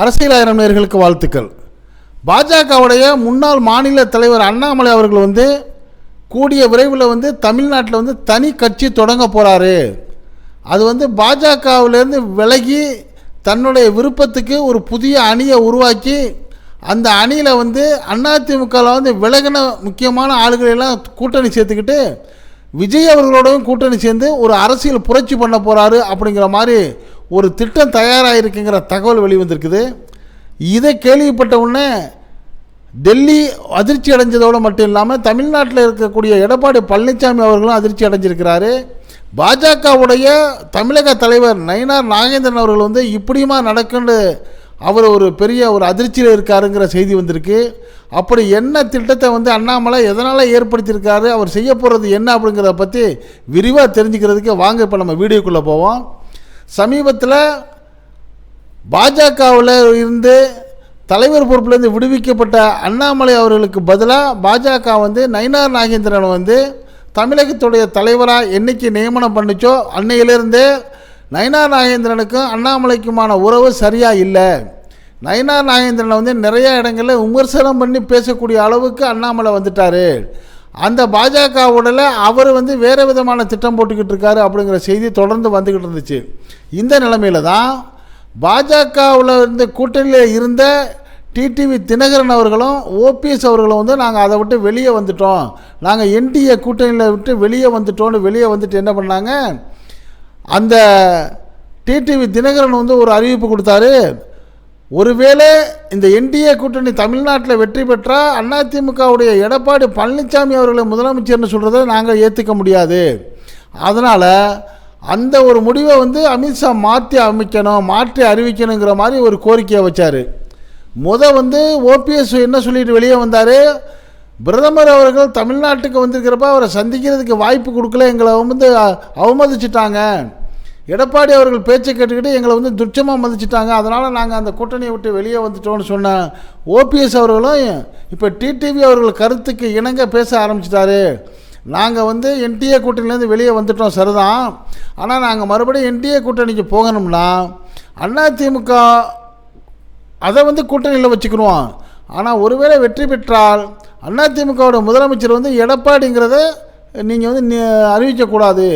அரசியலாயிரம் நேர்களுக்கு வாழ்த்துக்கள். பாஜகவுடைய முன்னாள் மாநில தலைவர் அண்ணாமலை அவர்கள் வந்து கூடிய விரைவில் வந்து தமிழ்நாட்டில் வந்து தனி கட்சி தொடங்க போகிறாரு அது வந்து பாஜகவிலேருந்து விலகி தன்னுடைய விருப்பத்துக்கு ஒரு புதிய அணியை உருவாக்கி அந்த அணியில் வந்து அதிமுகவில் வந்து விலகின முக்கியமான ஆளுகளெல்லாம் கூட்டணி சேர்த்துக்கிட்டு விஜய் அவர்களோடவும் கூட்டணி சேர்ந்து ஒரு அரசியல் புரட்சி பண்ண போகிறாரு அப்படிங்கிற மாதிரி ஒரு திட்டம் தயாராக இருக்குங்கிற தகவல் வெளிவந்திருக்குது. இதை கேள்விப்பட்ட உடனே டெல்லி அதிர்ச்சி அடைஞ்சதோடு மட்டும் இல்லாமல் தமிழ்நாட்டில் இருக்கக்கூடிய எடப்பாடி பழனிசாமி அவர்களும் அதிர்ச்சி அடைஞ்சிருக்கிறாரு. பாஜகவுடைய தமிழக தலைவர் நயினார் நாகேந்திரன் அவர்கள் வந்து இப்படியுமா நடக்குன்னு அவர் ஒரு பெரிய ஒரு அதிர்ச்சியில் இருக்காருங்கிற செய்தி வந்திருக்கு. அப்படி என்ன திட்டத்தை வந்து அண்ணாமலை எதனால் ஏற்படுத்தியிருக்காரு அவர் செய்ய போகிறது என்ன அப்படிங்கிறத பற்றி விரிவாக தெரிஞ்சுக்கிறதுக்கு வாங்க இப்போ நம்ம வீடியோக்குள்ளே போவோம். சமீபத்தில் பாஜகவில் இருந்து தலைவர் பொறுப்புலேருந்து விடுவிக்கப்பட்ட அண்ணாமலை அவர்களுக்கு பதிலாக பாஜக வந்து நயினார் நாகேந்திரன் வந்து தமிழகத்துடைய தலைவராக என்னைக்கு நியமனம் பண்ணுச்சோ அன்னையிலிருந்தே நயினார் நாகேந்திரனுக்கும் அண்ணாமலைக்குமான உறவு சரியாக இல்லை. நயினார் நாகேந்திரனை வந்து நிறைய இடங்களில் விமர்சனம் பண்ணி பேசக்கூடிய அளவுக்கு அண்ணாமலை வந்துட்டார். அந்த பாஜகவுடல அவர் வந்து வேறு விதமான திட்டம் போட்டுக்கிட்டு இருக்காரு அப்படிங்கிற செய்தி தொடர்ந்து வந்துக்கிட்டு இருந்துச்சு. இந்த நிலமையில தான் பாஜகவில் இருந்த கூட்டணியில் இருந்த டிடிவி தினகரன் அவர்களும் ஓபிஎஸ் அவர்களும் வந்து நாங்கள் அதை விட்டு வெளியே வந்துட்டோம். நாங்கள் என்டிஏ கூட்டணியில் விட்டு வெளியே வந்துட்டோம்னு வெளியே வந்துட்டு என்ன பண்ணாங்க? அந்த டிடிவி தினகரன் வந்து ஒரு அறிவிப்பு கொடுத்தாரு. ஒருவேளை இந்த என்டிஏ கூட்டணி தமிழ்நாட்டில் வெற்றி பெற்றால் அதிமுகவுடைய எடப்பாடி பழனிசாமி அவர்களை முதலமைச்சர்னு சொல்கிறத நாங்கள் ஏற்றுக்க முடியாது. அதனால் அந்த ஒரு முடிவை வந்து அமித்ஷா மாற்றி அமைக்கணும் மாற்றி அறிவிக்கணுங்கிற மாதிரி ஒரு கோரிக்கையை வச்சார். முத வந்து ஓபிஎஸ் என்ன சொல்லிட்டு வெளியே வந்தார்? பிரதமர் அவர்கள் தமிழ்நாட்டுக்கு வந்திருக்கிறப்ப அவரை சந்திக்கிறதுக்கு வாய்ப்பு கொடுக்கல எங்களை வந்து அவமதிச்சிட்டாங்க. எடப்பாடி அவர்கள் பேச்சை கேட்டுக்கிட்டு எங்களை வந்து துச்சமாக மதிச்சிட்டாங்க. அதனால் நாங்கள் அந்த கூட்டணியை விட்டு வெளியே வந்துட்டோம்னு சொன்ன ஓபிஎஸ் அவர்களும் இப்போ டிடிவி அவர்கள் கருத்துக்கு இணங்க பேச ஆரம்பிச்சிட்டாரு. நாங்கள் வந்து என்டிஏ கூட்டணிலேருந்து வெளியே வந்துட்டோம் சரிதான். ஆனால் நாங்கள் மறுபடியும் என்டிஏ கூட்டணிக்கு போகணும்னா அதிமுக அதை வந்து கூட்டணியில் வச்சுக்கணும் ஆனால் ஒருவேளை வெற்றி பெற்றால் அதிமுகவோட முதலமைச்சர் வந்து எடப்பாடிங்கிறத நீங்கள் வந்து அறிவிக்கக்கூடாது.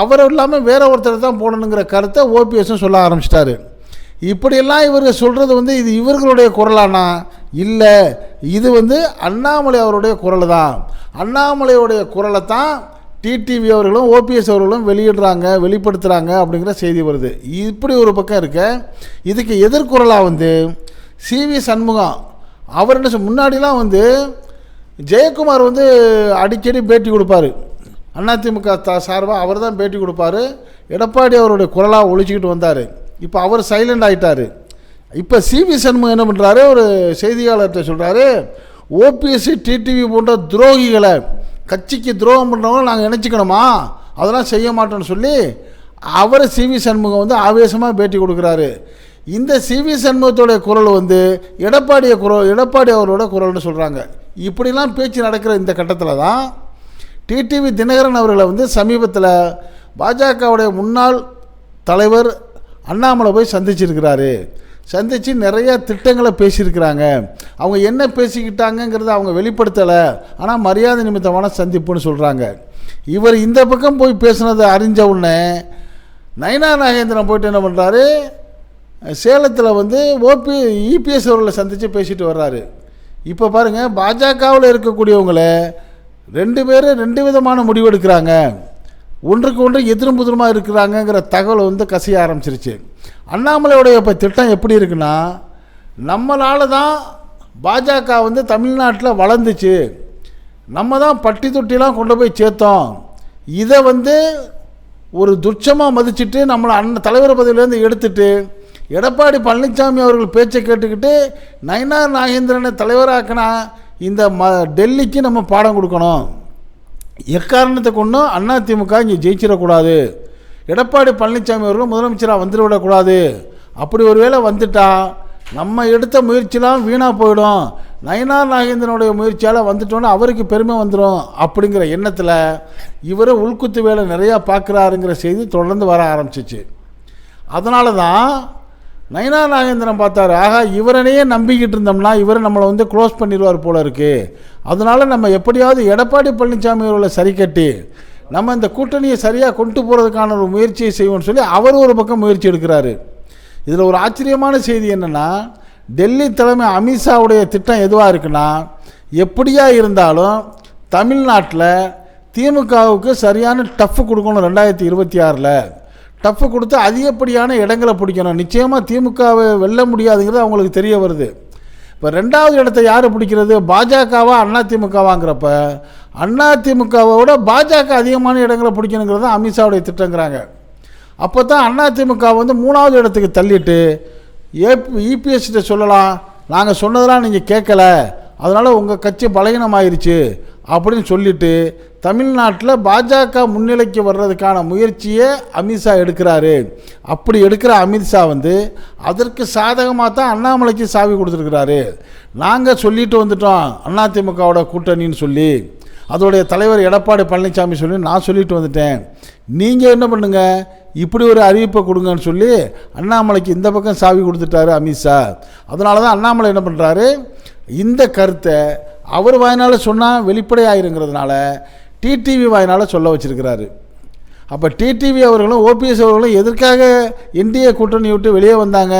அவர் இல்லாமல் வேற ஒருத்தர் தான் போடணுங்கிற கருத்தை ஓபிஎஸும் சொல்ல ஆரம்பிச்சிட்டாரு. இப்படியெல்லாம் இவர்கள் சொல்கிறது வந்து இது இவர்களுடைய குரலானா? இல்லை இது வந்து அண்ணாமலை அவருடைய குரல் தான் அண்ணாமலையுடைய குரலை தான் டிடிவி அவர்களும் ஓபிஎஸ் அவர்களும் வெளியிடுறாங்க வெளிப்படுத்துகிறாங்க அப்படிங்கிற செய்தி வருது. இப்படி ஒரு பக்கம் இருக்க இதுக்கு எதிர்குரலாக வந்து சிவி சண்முகம் அவர் என்ன முன்னாடிலாம் வந்து ஜெயக்குமார் வந்து அடிக்கடி பேட்டி கொடுப்பாரு. அதிமுக தா சார்பாக அவர் தான் பேட்டி கொடுப்பாரு. எடப்பாடி அவருடைய குரலாக ஒழிச்சிக்கிட்டு வந்தார். இப்போ அவர் சைலண்ட் ஆகிட்டார் இப்போ சிவி சண்முகம் என்ன பண்ணுறாரு ஒரு செய்தியாளர்கிட்ட சொல்கிறாரு ஓபிஎஸ்சி டிடிவி போன்ற துரோகிகளை கட்சிக்கு துரோகம் பண்ணுறவங்க நாங்கள் நினச்சிக்கணுமா அதெல்லாம் செய்ய மாட்டோம்னு சொல்லி அவர் சிவி சண்முகம் வந்து ஆவேசமாக பேட்டி கொடுக்குறாரு. இந்த சிவி சண்முகத்துடைய குரல் வந்து எடப்பாடிய குரல் எடப்பாடி அவரோட குரல்னு சொல்கிறாங்க இப்படிலாம் பேச்சு நடக்கிற இந்த கட்டத்தில் தான் டிடிவி தினகரன் அவர்களை வந்து சமீபத்தில் பாஜகவுடைய முன்னாள் தலைவர் அண்ணாமலை போய் சந்திச்சிருக்கிறாரு. சந்தித்து நிறைய திட்டங்களை பேசியிருக்கிறாங்க. அவங்க என்ன பேசிக்கிட்டாங்கங்கிறத அவங்க வெளிப்படுத்தலை. ஆனால் மரியாதை நிமித்தமான சந்திப்புன்னு சொல்கிறாங்க இவர் இந்த பக்கம் போய் பேசுனதை அறிஞ்ச உடனே நயனா நாகேந்திரன் போயிட்டு என்ன பண்ணுறாரு சேலத்தில் வந்து ஓபி இபிஎஸ் அவர்களை சந்தித்து பேசிட்டு வர்றாரு. இப்போ பாருங்கள் பாஜகவில் இருக்கக்கூடியவங்களை ரெண்டு பேரும் ரெண்டு விதமான முடிவெடுக்கிறாங்க ஒன்றுக்கு ஒன்று எதிரும் புதிரமாக இருக்கிறாங்கங்கிற தகவல் வந்து கசிய ஆரம்பிச்சிருச்சு. அண்ணாமலையுடைய இப்போ திட்டம் எப்படி இருக்குன்னா நம்மளால தான் பாஜக வந்து தமிழ்நாட்டில் வளர்ந்துச்சு. நம்ம தான் பட்டி தொட்டிலாம் கொண்டு போய் சேர்த்தோம். இதை வந்து ஒரு துச்சமாக மதிச்சிட்டு நம்மளை அண்ணன் தலைவர் பதவியிலேருந்து எடுத்துட்டு எடப்பாடி பழனிசாமி அவர்கள் பேச்சை கேட்டுக்கிட்டு நயினார் நாகேந்திரனை தலைவராக்கினா இந்த ம டெல்லிக்கு நம்ம பாடம் கொடுக்கணும். எக்காரணத்தை கொண்டும் அதிமுக இங்கே ஜெயிச்சிடக்கூடாது. எடப்பாடி பழனிசாமி அவர்கள் முதலமைச்சராக வந்துடவிடக்கூடாது அப்படி ஒருவேளை வந்துட்டா நம்ம எடுத்த முயற்சிலாம் வீணாக போயிடும். நயனார் நாகேந்திரனுடைய முயற்சியால் வந்துட்டோன்னா அவருக்கு பெருமை வந்துடும் அப்படிங்கிற எண்ணத்தில் இவர் உள்குத்து வேலை நிறையா பார்க்குறாருங்கிற செய்தி தொடர்ந்து வர ஆரம்பிச்சிச்சு. அதனால தான் நயனா நாகேந்திரன் பார்த்தாரு ஆகா இவரனையே நம்பிக்கிட்டு இருந்தோம்னா இவர் நம்மளை வந்து க்ளோஸ் பண்ணிடுவார் போல இருக்கு. அதனால் நம்ம எப்படியாவது எடப்பாடி பழனிசாமி அவர்களை சரி கட்டி நம்ம இந்த கூட்டணியை சரியாக கொண்டு போகிறதுக்கான ஒரு முயற்சியை செய்வோம்னு சொல்லி அவர் ஒரு பக்கம் முயற்சி எடுக்கிறாரு. இதில் ஒரு ஆச்சரியமான செய்தி என்னென்னா டெல்லி தலைமை அமித்ஷாவுடைய திட்டம் எதுவாக இருக்குன்னா எப்படியா இருந்தாலும் தமிழ்நாட்டில் திமுகவுக்கு சரியான டஃப் கொடுக்கணும் ரெண்டாயிரத்தி இருபத்தி ஆறில். டஃப்பு கொடுத்து அதிகப்படியான இடங்களை பிடிக்கணும். நிச்சயமாக திமுகவை வெல்ல முடியாதுங்கிறது அவங்களுக்கு தெரிய வருது. இப்போ ரெண்டாவது இடத்தை யார் பிடிக்கிறது? பாஜகவா அதிமுகவாங்கிறப்ப அதிமுகவோட பாஜக அதிகமான இடங்களை பிடிக்கணுங்கிறது தான் அமித்ஷாவுடைய திட்டங்கிறாங்க. அப்போ தான் அதிமுக வந்து மூணாவது இடத்துக்கு தள்ளிட்டு ஏபி இபிஎஸ்கிட்ட சொல்லலாம் நாங்கள் சொன்னதெல்லாம் நீங்கள் கேட்கல அதனால் உங்கள் கட்சி பலகீனமாயிருச்சு அப்படின்னு சொல்லிவிட்டு தமிழ்நாட்டில் பாஜக முன்னிலைக்கு வர்றதுக்கான முயற்சியை அமித்ஷா எடுக்கிறாரு. அப்படி எடுக்கிற அமித்ஷா வந்து அதற்கு சாதகமாக தான் அண்ணாமலைக்கு சாவி கொடுத்துருக்கிறாரு. நாங்கள் சொல்லிட்டு வந்துட்டோம் அதிமுகவோட கூட்டணின்னு சொல்லி. அதோடைய தலைவர் எடப்பாடி பழனிசாமி சொல்லி நான் சொல்லிட்டு வந்துட்டேன். நீங்கள் என்ன பண்ணுங்க? இப்படி ஒரு அறிவிப்பை கொடுங்கன்னு சொல்லி அண்ணாமலைக்கு இந்த பக்கம் சாவி கொடுத்துட்டாரு அமித்ஷா அதனால தான் அண்ணாமலை என்ன பண்ணுறாரு இந்த கருத்தை அவர் வாயினால் சொன்னால் வெளிப்படையாயிருங்கிறதுனால டிடிவி வாயினால் சொல்ல வச்சுருக்கிறாரு. அப்போ டிடிவி அவர்களும் ஓபிஎஸ் அவர்களும் எதற்காக என்டிஏ கூட்டணி விட்டு வெளியே வந்தாங்க?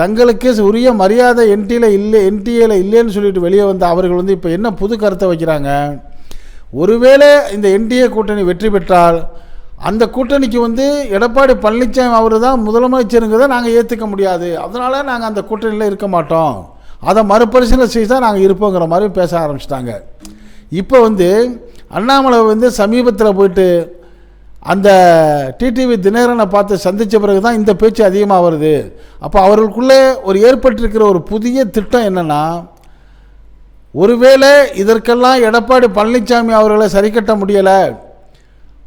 தங்களுக்கு உரிய மரியாதை என்டியில் இல்லை என்டிஏல இல்லைன்னு சொல்லிட்டு வெளியே வந்த அவர்கள் வந்து இப்போ என்ன புது கருத்தை வைக்கிறாங்க? ஒருவேளை இந்த என்டிஏ கூட்டணி வெற்றி பெற்றால் அந்த கூட்டணிக்கு வந்து எடப்பாடி பழனிசாமி அவர் தான் முதலமைச்சருங்கிறத நாங்கள் ஏற்றுக்க முடியாது. அதனால் நாங்கள் அந்த கூட்டணியில் இருக்க மாட்டோம். அதை மறுபரிசீலனை செய்து தான் நாங்கள் இருப்போங்கிற மாதிரி பேச ஆரம்பிச்சிட்டாங்க. இப்போ வந்து அண்ணாமலை வந்து சமீபத்தில் போயிட்டு அந்த டிடிவி தினகரனை பார்த்து சந்தித்த பிறகு தான் இந்த பேச்சு அதிகமாக வருது. அப்போ அவர்களுக்குள்ளே ஒரு ஏற்பட்டிருக்கிற ஒரு புதிய திட்டம் என்னென்னா ஒருவேளை இதற்கெல்லாம் எடப்பாடி பழனிசாமி அவர்களை சரி கட்ட முடியலை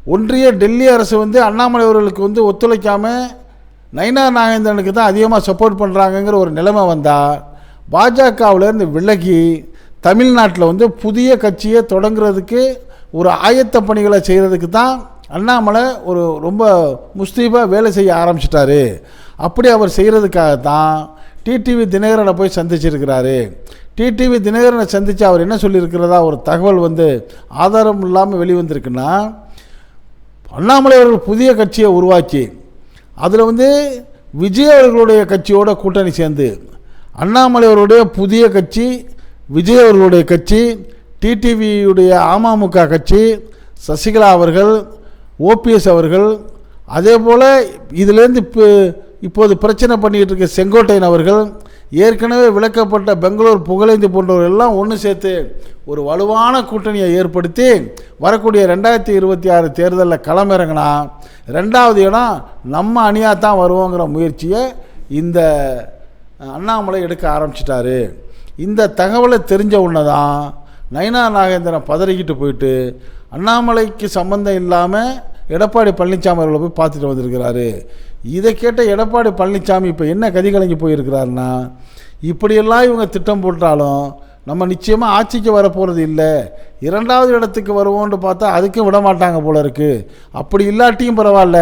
ஒன்றிய டெல்லி அரசு வந்து அண்ணாமலை அவர்களுக்கு வந்து ஒத்துழைக்காமல் நயினா நாகேந்திரனுக்கு தான் அதிகமாக சப்போர்ட் பண்ணுறாங்கங்கிற ஒரு நிலைமை வந்தால் பாஜகவிலேருந்து விலகி தமிழ்நாட்டில் வந்து புதிய கட்சியை தொடங்குறதுக்கு ஒரு ஆயத்த பணிகளை செய்கிறதுக்கு தான் அண்ணாமலை ஒரு ரொம்ப முஸ்தீபாக வேலை செய்ய ஆரம்பிச்சிட்டாரு. அப்படி அவர் செய்கிறதுக்காக தான் டிடிவி தினகரனை போய் சந்திச்சிருக்கிறாரு. டிடிவி தினகரனை சந்தித்து அவர் என்ன சொல்லியிருக்கிறதா? ஒரு தகவல் வந்து ஆதாரம் இல்லாமல் வெளிவந்திருக்குன்னா அண்ணாமலை அவர்கள் புதிய கட்சியை உருவாக்கி அதில் வந்து விஜய் அவர்களுடைய கட்சியோட கூட்டணி சேர்ந்து அண்ணாமலை அவருடைய புதிய கட்சி விஜய் அவர்களுடைய கட்சி டிடிவியுடைய அமமுக கட்சி சசிகலா அவர்கள் ஓபிஎஸ் அவர்கள் அதே போல் இதிலேருந்து இப்போ இப்போது பிரச்சனை பண்ணிக்கிட்டு இருக்க செங்கோட்டையன் அவர்கள் ஏற்கனவே விளக்கப்பட்ட பெங்களூர் புகழேந்தி போன்றவர்கள் எல்லாம் ஒன்று சேர்த்து ஒரு வலுவான கூட்டணியை ஏற்படுத்தி வரக்கூடிய ரெண்டாயிரத்தி இருபத்தி ஆறு தேர்தலில் களமிறங்கினா ரெண்டாவது இடம் நம்ம அணியாக தான் வருவோங்கிற முயற்சியை இந்த அண்ணாமலை எடுக்க ஆரம்பிச்சிட்டாரு. இந்த தகவலை தெரிஞ்ச உடனே தான் நயனா நாகேந்திரன் பதறிக்கிட்டு போயிட்டு அண்ணாமலைக்கு சம்பந்தம் இல்லாமல் எடப்பாடி பழனிசாமி அவர்களை போய் பார்த்துட்டு வந்திருக்கிறாரு. இதை கேட்ட எடப்பாடி பழனிசாமி இப்போ என்ன கதி கலங்கி போயிருக்கிறாருன்னா இப்படியெல்லாம் இவங்க திட்டம் போட்டாலும் நம்ம நிச்சயமாக ஆட்சிக்கு வரப்போகிறது இல்லை. இரண்டாவது இடத்துக்கு வருவோம்னு பார்த்தா அதுக்கும் விட மாட்டாங்க போல இருக்குது அப்படி இல்லாட்டியும் பரவாயில்ல.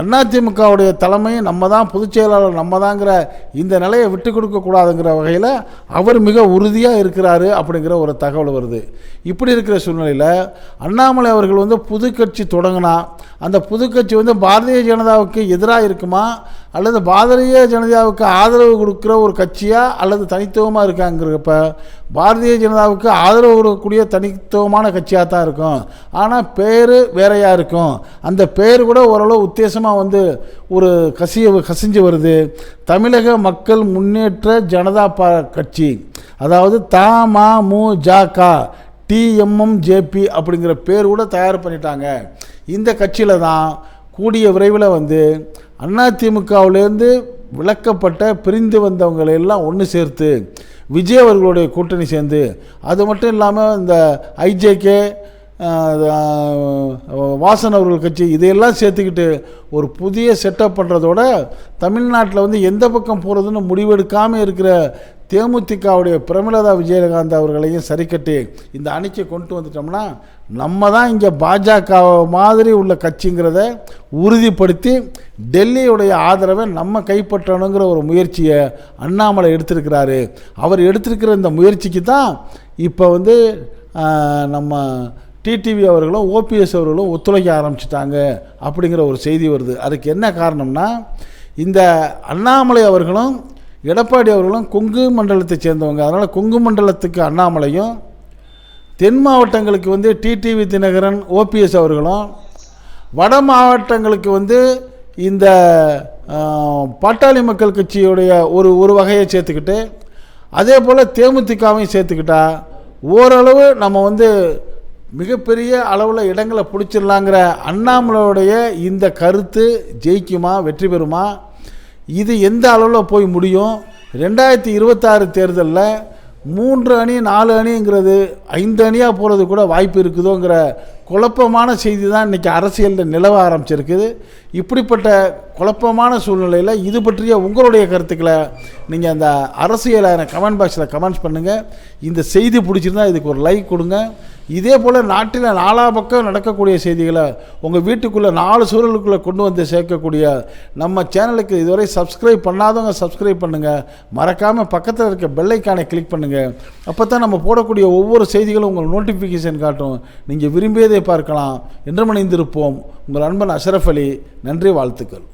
அதிமுகவுடைய தலைமை நம்ம தான் பொதுச் செயலாளர் நம்ம தாங்கிற இந்த நிலையை விட்டு கொடுக்கக்கூடாதுங்கிற வகையில் அவர் மிக உறுதியாக இருக்கிறாரு அப்படிங்கிற ஒரு தகவல் வருது. இப்படி இருக்கிற சூழ்நிலையில் அண்ணாமலை அவர்கள் வந்து புது கட்சி தொடங்கினா அந்த புது கட்சி வந்து பாரதிய ஜனதாவுக்கு எதிராக இருக்குமா? அல்லது பாரதிய ஜனதாவுக்கு ஆதரவு கொடுக்குற ஒரு கட்சியாக அல்லது தனித்துவமாக இருக்காங்கிறப்ப பாரதிய ஜனதாவுக்கு ஆதரவு கொடுக்கக்கூடிய தனி தனித்துவமான கட்சியாக தான் இருக்கும். ஆனால் பேர் வேறையாக இருக்கும். அந்த பேர் கூட ஓரளவு உத்தேசமாக வந்து ஒரு கசிய கசிஞ்சு வருது. தமிழக மக்கள் முன்னேற்ற ஜனதா பா கட்சி அதாவது தமமுஜக டிஎம்எம்ஜேபி அப்படிங்கிற பேர் கூட தயார் பண்ணிட்டாங்க. இந்த கட்சியில் தான் கூடிய விரைவில் வந்து அதிமுகவிலேருந்து விளக்கப்பட்ட பிரிந்து வந்தவங்களை எல்லாம் ஒன்று சேர்த்து விஜய் அவர்களுடைய கூட்டணி சேர்ந்து அது மட்டும் இல்லாமல் இந்த ஐஜேகே வாசன் அவர்கள் கட்சி இதையெல்லாம் சேர்த்துக்கிட்டு ஒரு புதிய செட்டப் பண்ணுறதோட தமிழ்நாட்டில் வந்து எந்த பக்கம் போகிறதுன்னு முடிவெடுக்காமல் இருக்கிற தேமுதிகவுடைய பிரமிளதா விஜயகாந்த் அவர்களையும் சரி கட்டி இந்த அணிக்கு கொண்டு வந்துட்டோம்னா நம்ம தான் இங்கே பாஜக மாதிரி உள்ள கட்சிங்கிறத உறுதிப்படுத்தி டெல்லியுடைய ஆதரவை நம்ம கைப்பற்றணுங்கிற ஒரு முயற்சியை அண்ணாமலை எடுத்திருக்கிறாரு. அவர் எடுத்திருக்கிற இந்த முயற்சிக்கு தான் இப்போ வந்து நம்ம டிடிவி அவர்களும் ஓபிஎஸ் அவர்களும் ஒத்துழைக்க ஆரம்பிச்சிட்டாங்க அப்படிங்கிற ஒரு செய்தி வருது. அதுக்கு என்ன காரணம்னா இந்த அண்ணாமலை அவர்களும் எடப்பாடி அவர்களும் கொங்கு மண்டலத்தை சேர்ந்தவங்க. அதனால் கொங்கு மண்டலத்துக்கு அண்ணாமலையும் தென் மாவட்டங்களுக்கு வந்து டிடிவி தினகரன் ஓபிஎஸ் அவர்களும் வட மாவட்டங்களுக்கு வந்து இந்த பாட்டாளி மக்கள் கட்சியுடைய ஒரு ஒரு வகையை சேர்த்துக்கிட்டு அதே போல் தேமுதிகவையும் சேர்த்துக்கிட்டா ஓரளவு நம்ம வந்து மிகப்பெரிய அளவில் இடங்களை பிடிச்சிடலாங்கிற அண்ணாமலையுடைய இந்த கருத்து ஜெயிக்குமா வெற்றி பெறுமா இது எந்த அளவில் போய் முடியும்? ரெண்டாயிரத்தி இருபத்தாறு தேர்தலில் மூன்று அணி நாலு அணிங்கிறது ஐந்து அணியாக போகிறது கூட வாய்ப்பு இருக்குதோங்கிற குழப்பமான செய்தி தான் இன்றைக்கி அரசியலில் நிலவ ஆரம்பிச்சிருக்குது. இப்படிப்பட்ட குழப்பமான சூழ்நிலையில் இது பற்றிய உங்களுடைய கருத்துக்களை நீங்கள் அந்த அரசியலான கமெண்ட் பாக்ஸில் கமெண்ட்ஸ் பண்ணுங்கள் இந்த செய்தி பிடிச்சிருந்தா இதுக்கு ஒரு லைக் கொடுங்க. இதே போல் நாட்டில் நாலா பக்கம் நடக்கக்கூடிய செய்திகளை உங்கள் வீட்டுக்குள்ளே நாலு சூழலுக்குள்ளே கொண்டு வந்து சேர்க்கக்கூடிய நம்ம சேனலுக்கு இதுவரை சப்ஸ்கிரைப் பண்ணாதவங்க சப்ஸ்கிரைப் பண்ணுங்கள் மறக்காமல் பக்கத்தில் இருக்க பெல்லைக்கானை கிளிக் பண்ணுங்கள் அப்போ தான் நம்ம போடக்கூடிய ஒவ்வொரு செய்திகளும் உங்கள் நோட்டிஃபிகேஷன் காட்டும். நீங்கள் விரும்பியதை பார்க்கலாம். என்று மணிந்திருப்போம் உங்கள் அன்பன் அஷரஃப் அலி. நன்றி வாழ்த்துக்கள்.